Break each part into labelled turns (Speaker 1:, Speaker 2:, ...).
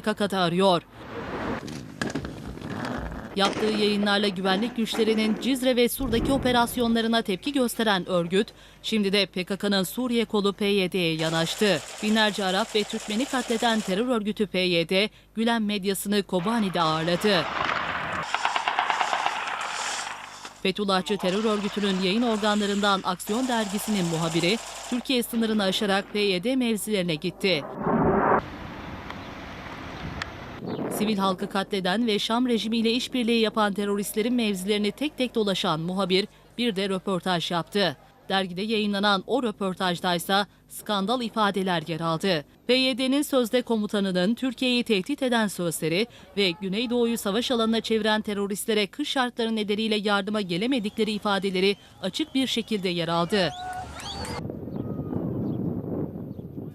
Speaker 1: PKK'da arıyor. Yaptığı yayınlarla güvenlik güçlerinin Cizre ve Sur'daki operasyonlarına tepki gösteren örgüt, şimdi de PKK'nın Suriye kolu PYD'ye yanaştı. Binlerce Arap ve Türkmeni katleden terör örgütü PYD, Gülen medyasını Kobani'de ağırladı. Fethullahçı terör örgütünün yayın organlarından Aksiyon dergisinin muhabiri, Türkiye sınırını aşarak PYD mevzilerine gitti. Sivil halkı katleden ve Şam rejimiyle işbirliği yapan teröristlerin mevzilerini tek tek dolaşan muhabir bir de röportaj yaptı. Dergide yayınlanan o röportajdaysa skandal ifadeler yer aldı. PYD'nin sözde komutanının Türkiye'yi tehdit eden sözleri ve Güneydoğu'yu savaş alanına çeviren teröristlere kış şartları nedeniyle yardıma gelemedikleri ifadeleri açık bir şekilde yer aldı.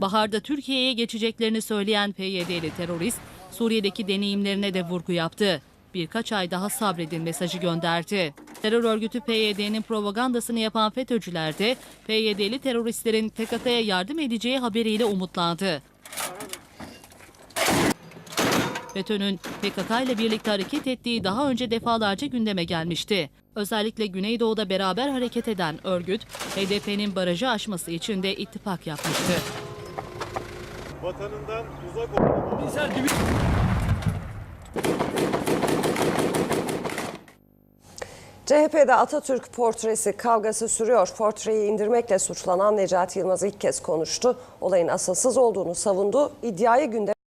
Speaker 1: Baharda Türkiye'ye geçeceklerini söyleyen PYD'li terörist, Suriye'deki deneyimlerine de vurgu yaptı. Birkaç ay daha sabredin mesajı gönderdi. Terör örgütü PYD'nin propagandasını yapan FETÖ'cüler de PYD'li teröristlerin PKK'ya yardım edeceği haberiyle umutlandı. FETÖ'nün PKK ile birlikte hareket ettiği daha önce defalarca gündeme gelmişti. Özellikle Güneydoğu'da beraber hareket eden örgüt, HDP'nin barajı aşması için de ittifak yapmıştı.
Speaker 2: Vatanından uzak olmalı.
Speaker 3: CHP'de Atatürk portresi kavgası sürüyor. Portreyi indirmekle suçlanan Necati Yılmaz ilk kez konuştu. Olayın asılsız olduğunu savundu. İddiayı gündeme